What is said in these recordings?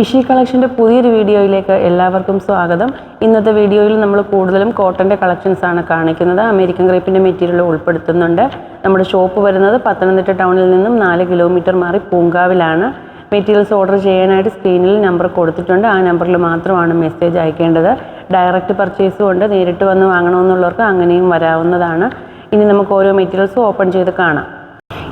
ഇഷി കളക്ഷന്റെ പുതിയൊരു വീഡിയോയിലേക്ക് എല്ലാവർക്കും സ്വാഗതം. ഇന്നത്തെ വീഡിയോയിൽ നമ്മൾ കൂടുതലും കോട്ടന്റെ കളക്ഷൻസ് ആണ് കാണിക്കുന്നത്. അമേരിക്കൻ ക്രേപ്പിന്റെ മെറ്റീരിയൽ ഉൾപ്പെടുത്തുന്നുണ്ട്. നമ്മുടെ ഷോപ്പ് വരുന്നത് പത്തനംതിട്ട ടൗണിൽ നിന്നും നാല് കിലോമീറ്റർ മാറി പൂങ്കാവിലാണ്. മെറ്റീരിയൽസ് ഓർഡർ ചെയ്യാനായിട്ട് സ്ക്രീനിൽ നമ്പർ കൊടുത്തിട്ടുണ്ട്. ആ നമ്പറിൽ മാത്രമാണ് മെസ്സേജ് അയക്കേണ്ടത്. ഡയറക്റ്റ് പർച്ചേസും ഉണ്ട്. നേരിട്ട് വന്ന് വാങ്ങണമെന്നുള്ളവർക്ക് അങ്ങനെയും വരാവുന്നതാണ്. ഇനി നമുക്ക് ഓരോ മെറ്റീരിയൽസും ഓപ്പൺ ചെയ്ത് കാണാം.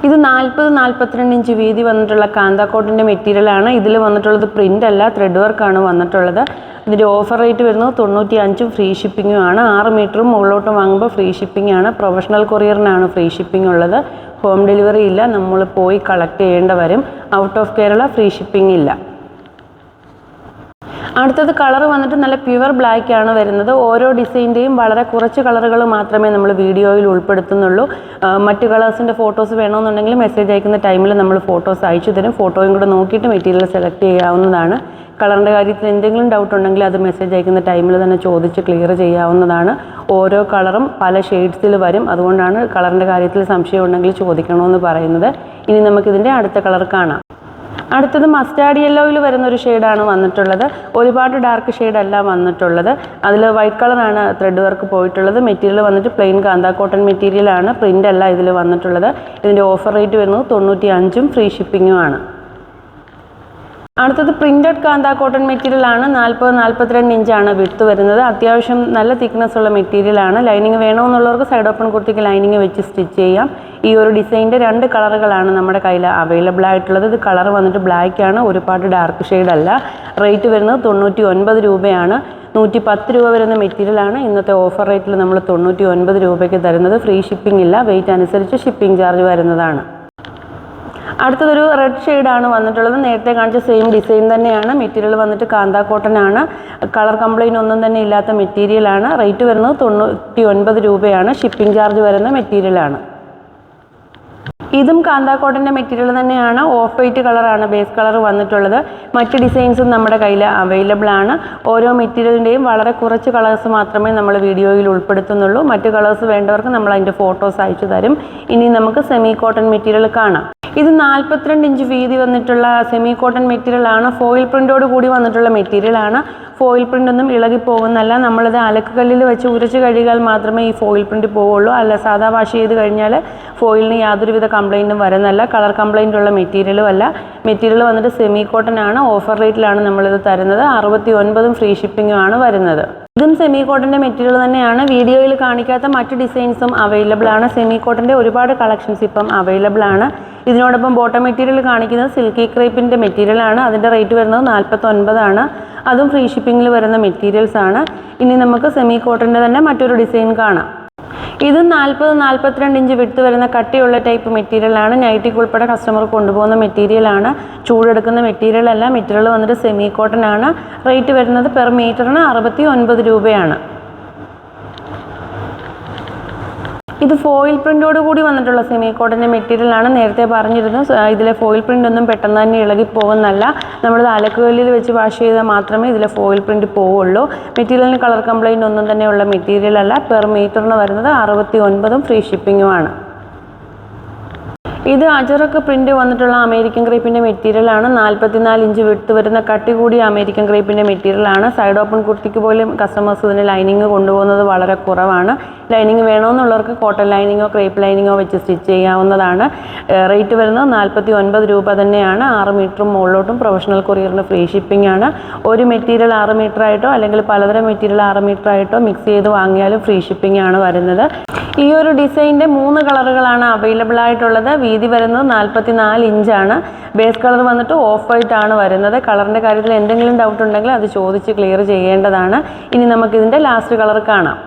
ഇത് നാൽപ്പത് നാൽപ്പത്തിരണ്ട് ഇഞ്ച് വീതി വന്നിട്ടുള്ള കാന്താക്കോട്ടിന്റെ മെറ്റീരിയലാണ്. ഇതിൽ വന്നിട്ടുള്ളത് പ്രിന്റ് അല്ല ത്രെഡ് വർക്കാണ് വന്നിട്ടുള്ളത്. ഇതിന്റെ ഓഫർ റേറ്റ് വരുന്നത് തൊണ്ണൂറ്റി അഞ്ചും ഫ്രീ ഷിപ്പിങ്ങും ആണ്. ആറ് മീറ്ററും മുകളിലോട്ട് വാങ്ങുമ്പോൾ ഫ്രീ ഷിപ്പിംഗ് ആണ്. പ്രൊഫഷണൽ കൊറിയറിനാണ് ഫ്രീ ഷിപ്പിംഗ് ഉള്ളത്. ഹോം ഡെലിവറി ഇല്ല. നമ്മൾ പോയി കളക്ട് ചെയ്യേണ്ട വരും. Out of Kerala free shipping ഇല്ല. അടുത്തത് കളർ വന്നിട്ട് നല്ല പ്യുവർ ബ്ലാക്ക് ആണ് വരുന്നത്. ഓരോ ഡിസൈന്റെയും വളരെ കുറച്ച് കളറുകൾ മാത്രമേ നമ്മൾ വീഡിയോയിൽ ഉൾപ്പെടുത്തുന്നുള്ളൂ. മറ്റ് കളേഴ്സിന്റെ ഫോട്ടോസ് വേണമെന്നുണ്ടെങ്കിൽ മെസ്സേജ് അയക്കുന്ന ടൈമിൽ നമ്മൾ ഫോട്ടോസ് അയച്ചു തരും. ഫോട്ടോയും കൂടെ നോക്കിയിട്ട് മെറ്റീരിയൽ സെലക്ട് ചെയ്യാവുന്നതാണ്. കളറിന്റെ കാര്യത്തിൽ എന്തെങ്കിലും ഡൗട്ട് ഉണ്ടെങ്കിൽ അത് മെസ്സേജ് അയക്കുന്ന ടൈമിൽ തന്നെ ചോദിച്ച് ക്ലിയർ ചെയ്യാവുന്നതാണ്. ഓരോ കളറും പല ഷെയ്ഡ്സിൽ വരും. അതുകൊണ്ടാണ് കളറിന്റെ കാര്യത്തിൽ സംശയം ഉണ്ടെങ്കിൽ ചോദിക്കണമെന്ന് പറയുന്നത്. ഇനി നമുക്കിതിന്റെ അടുത്ത കളർ കാണാം. അടുത്തത് മസ്റ്റാർഡ് യെല്ലോയിൽ വരുന്ന ഒരു ഷെയ്ഡാണ് വന്നിട്ടുള്ളത്. ഒരുപാട് ഡാർക്ക് ഷെയ്ഡ് അല്ല വന്നിട്ടുള്ളത്. അതിൽ വൈറ്റ് കളറാണ് ത്രെഡ് വർക്ക് പോയിട്ടുള്ളത്. മെറ്റീരിയൽ വന്നിട്ട് പ്ലെയിൻ കാന്താ കോട്ടൺ മെറ്റീരിയലാണ് പ്രിന്റ് അല്ല ഇതിൽ വന്നിട്ടുള്ളത്. ഇതിന്റെ ഓഫർ റേറ്റ് വരുന്നത് തൊണ്ണൂറ്റി അഞ്ചും ഫ്രീ ഷിപ്പിങ്ങും ആണ്. അടുത്തത് പ്രിന്റഡ് കാന്ത കോട്ടൺ മെറ്റീരിയൽ ആണ്. നാൽപ്പത് നാൽപ്പത്തിരണ്ട് ഇഞ്ചാണ് വിട്ട് വരുന്നത്. അത്യാവശ്യം നല്ല തിക്നെസ് ഉള്ള മെറ്റീരിയൽ ആണ്. ലൈനിങ് വേണമെന്നുള്ളവർക്ക് സൈഡ് ഓപ്പൺ കുർത്തിക്ക് ലൈനിങ് വെച്ച് സ്റ്റിച്ച് ചെയ്യാം. ഈ ഒരു ഡിസൈനിന്റെ രണ്ട് കളറുകളാണ് നമ്മുടെ കയ്യിൽ അവൈലബിൾ ആയിട്ടുള്ളത്. ഇത് കളർ വന്നിട്ട് ബ്ലാക്ക് ആണ്. ഒരുപാട് ഡാർക്ക് ഷെയ്ഡ് അല്ല. റേറ്റ് വരുന്നത് തൊണ്ണൂറ്റി ഒൻപത് രൂപയാണ്. നൂറ്റി പത്ത് രൂപ വരുന്ന മെറ്റീരിയലാണ് ഇന്നത്തെ ഓഫർ റേറ്റിൽ നമ്മൾ തൊണ്ണൂറ്റി ഒൻപത് രൂപയ്ക്ക് തരുന്നത്. ഫ്രീ ഷിപ്പിംഗ് ഇല്ല. വെയിറ്റ് അനുസരിച്ച് ഷിപ്പിംഗ് ചാർജ് വരുന്നതാണ്. അടുത്തതൊരു റെഡ് ഷെയ്ഡാണ് വന്നിട്ടുള്ളത്. നേരത്തെ കാണിച്ച സെയിം ഡിസൈൻ തന്നെയാണ്. മെറ്റീരിയൽ വന്നിട്ട് കാന്താ കോട്ടൺ ആണ്. കളർ കംപ്ലൈന്റ് ഒന്നും തന്നെ ഇല്ലാത്ത മെറ്റീരിയലാണ് റേറ്റ് വരുന്നത് തൊണ്ണൂറ്റി ഒൻപത് രൂപയാണ്. ഷിപ്പിംഗ് ചാർജ് വരുന്ന മെറ്റീരിയലാണ് ഇതും കാന്താ കോട്ടന്റെ മെറ്റീരിയൽ തന്നെയാണ്. ഓഫ് വൈറ്റ് കളറാണ് ബേസ് കളർ വന്നിട്ടുള്ളത്. മറ്റ് ഡിസൈൻസും നമ്മുടെ കയ്യിൽ അവൈലബിൾ ആണ്. ഓരോ മെറ്റീരിയലിന്റെയും വളരെ കുറച്ച് കളേഴ്സ് മാത്രമേ നമ്മൾ വീഡിയോയിൽ ഉൾപ്പെടുത്തുന്നുള്ളൂ. മറ്റ് കളേഴ്സ് വേണ്ടവർക്ക് നമ്മൾ അതിന്റെ ഫോട്ടോസ് അയച്ചു തരും. ഇനി നമുക്ക് സെമി കോട്ടൺ മെറ്റീരിയൽ കാണാം. ഇത് നാൽപ്പത്തിരണ്ട് ഇഞ്ച് വീതി വന്നിട്ടുള്ള സെമി കോട്ടൺ മെറ്റീരിയൽ ആണ്. ഫോയിൽ പ്രിന്റോട് കൂടി വന്നിട്ടുള്ള മെറ്റീരിയൽ ആണ്. ഫോയിൽ പ്രിന്റ് ഒന്നും ഇളകി പോകുന്നല്ല. നമ്മളിത് അലക്കുകല്ലിൽ വെച്ച് ഉരച്ച് കഴുകിയാൽ മാത്രമേ ഈ ഫോയിൽ പ്രിന്റ് പോവുള്ളൂ. അല്ല സാധാ വാഷ് ചെയ്ത് കഴിഞ്ഞാൽ ഫോയിലിന് യാതൊരുവിധ കംപ്ലൈന്റും വരുന്നല്ല. കളർ കംപ്ലൈന്റ് ഉള്ള മെറ്റീരിയലും അല്ല. മെറ്റീരിയൽ വന്നിട്ട് സെമി കോട്ടൺ ആണ്. ഓഫർ റേറ്റിലാണ് നമ്മളിത് തരുന്നത്. അറുപത്തി ഒൻപതും ഫ്രീ ഷിപ്പിങ്ങും ആണ് വരുന്നത്. ഇതും സെമി കോട്ടന്റെ മെറ്റീരിയൽ തന്നെയാണ്. വീഡിയോയിൽ കാണിക്കാത്ത മറ്റ് ഡിസൈൻസും അവൈലബിൾ ആണ്. സെമി കോട്ടന്റെ ഒരുപാട് കളക്ഷൻസ് ഇപ്പം അവൈലബിൾ ആണ്. ഇതിനോടൊപ്പം ബോട്ടം മെറ്റീരിയൽ കാണിക്കുന്നത് സിൽക്കി ക്രേപ്പിന്റെ മെറ്റീരിയൽ ആണ്. അതിന്റെ റേറ്റ് വരുന്നത് നാൽപ്പത്തൊൻപതാണ് അതും ഫ്രീ ഷിപ്പിങ്ങിൽ വരുന്ന മെറ്റീരിയൽസ് ആണ്. ഇനി നമുക്ക് സെമി കോട്ടന്റെ തന്നെ മറ്റൊരു ഡിസൈൻ കാണാം. ഇത് നാൽപ്പത് നാൽപ്പത്തിരണ്ട് ഇഞ്ച് വിട്ട് വരുന്ന കട്ടിയുള്ള ടൈപ്പ് മെറ്റീരിയലാണ് നൈറ്റിക്ക് ഉൾപ്പെടെ കസ്റ്റമർ കൊണ്ടുപോകുന്ന മെറ്റീരിയലാണ് ചൂടെടുക്കുന്ന മെറ്റീരിയൽ അല്ല. മെറ്റീരിയൽ വന്നിട്ട് സെമി കോട്ടൺ ആണ്. റേറ്റ് വരുന്നത് പെർ മീറ്ററിന് അറുപത്തി ഒൻപത് രൂപയാണ്. ഇത് ഫോയിൽ പ്രിന്റോട് കൂടി വന്നിട്ടുള്ള സെമി കോട്ടന്റെ മെറ്റീരിയലാണ് നേരത്തെ പറഞ്ഞിരുന്നു ഇതിലെ ഫോയിൽ പ്രിന്റ് ഒന്നും പെട്ടെന്ന് തന്നെ ഇളകി നമ്മൾ അലക്കുകല്ലിൽ വെച്ച് വാഷ് ചെയ്താൽ മാത്രമേ ഇതിലെ ഫോയിൽ പ്രിന്റ് പോവുള്ളൂ. മെറ്റീരിയലിന് കളർ കംപ്ലയിന്റ് ഒന്നും തന്നെയുള്ള മെറ്റീരിയൽ അല്ല. പെർ മീറ്ററിന് വരുന്നത് അറുപത്തി ഒൻപതും ഫ്രീ ഷിപ്പിങ്ങുമാണ് ഇത് അജറക്ക് പ്രിന്റ് വന്നിട്ടുള്ള അമേരിക്കൻ ക്രേപ്പിന്റെ മെറ്റീരിയൽ ആണ്. നാൽപ്പത്തിനാല് ഇഞ്ച് വിട്ട് വരുന്ന കട്ടി കൂടിയ അമേരിക്കൻ ക്രേപ്പിന്റെ മെറ്റീരിയൽ ആണ്. സൈഡ് ഓപ്പൺ കുർത്തിക്ക് പോലും കസ്റ്റമേഴ്സ് ഇതിന് ലൈനിങ് കൊണ്ടുപോകുന്നത് വളരെ കുറവാണ്. ലൈനിങ് വേണമെന്നുള്ളവർക്ക് കോട്ടൺ ലൈനിങ്ങോ ക്രേപ്പ് ലൈനിങ്ങോ വെച്ച് സ്റ്റിച്ച് ചെയ്യാവുന്നതാണ്. റേറ്റ് വരുന്നത് നാൽപ്പത്തി ഒൻപത് രൂപ തന്നെയാണ്. ആറ് മീറ്ററും മുകളിലോട്ടും പ്രൊഫഷണൽ കൊറിയറിന് ഫ്രീ ഷിപ്പിംഗ് ആണ്. ഒരു മെറ്റീരിയൽ ആറ് മീറ്റർ ആയിട്ടോ അല്ലെങ്കിൽ പലതരം മെറ്റീരിയൽ ആറ് മീറ്റർ ആയിട്ടോ മിക്സ് ചെയ്ത് വാങ്ങിയാലും ഫ്രീ ഷിപ്പിംഗ് ആണ് വരുന്നത്. ഈ ഒരു ഡിസൈനിന്റെ മൂന്ന് കളറുകളാണ് അവൈലബിൾ ആയിട്ടുള്ളത്. വീതി വരുന്നത് നാൽപ്പത്തി നാല് ഇഞ്ചാണ് ബേസ് കളർ വന്നിട്ട് ഓഫ് വൈറ്റ് ആണ് വരുന്നത്. കളറിന്റെ കാര്യത്തിൽ എന്തെങ്കിലും ഡൗട്ട് ഉണ്ടെങ്കിൽ അത് ചോദിച്ച് ക്ലിയർ ചെയ്യേണ്ടതാണ്. ഇനി നമുക്കിതിന്റെ ലാസ്റ്റ് കളർ കാണാം.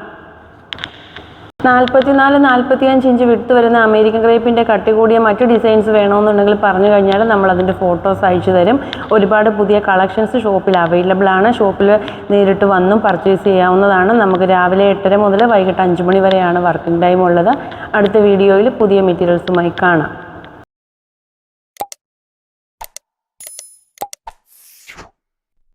നാൽപ്പത്തിനാല് നാൽപ്പത്തിയഞ്ച് ഇഞ്ച് വിട്ട് വരുന്ന അമേരിക്കൻ ക്രേപ്പിന്റെ കട്ടി കൂടിയ മറ്റു ഡിസൈൻസ് വേണമെന്നുണ്ടെങ്കിൽ പറഞ്ഞു കഴിഞ്ഞാൽ നമ്മൾ അതിന്റെ ഫോട്ടോസ് അയച്ചു തരും. ഒരുപാട് പുതിയ കളക്ഷൻസ് ഷോപ്പിൽ അവൈലബിൾ ആണ്. ഷോപ്പിൽ നേരിട്ട് വന്നും പർച്ചേസ് ചെയ്യാവുന്നതാണ്. നമുക്ക് രാവിലെ എട്ടര മുതൽ വൈകിട്ട് അഞ്ച് മണി വരെയാണ് വർക്കിംഗ് ടൈം ഉള്ളത്. അടുത്ത വീഡിയോയിൽ പുതിയ മെറ്റീരിയൽസുമായി കാണാം.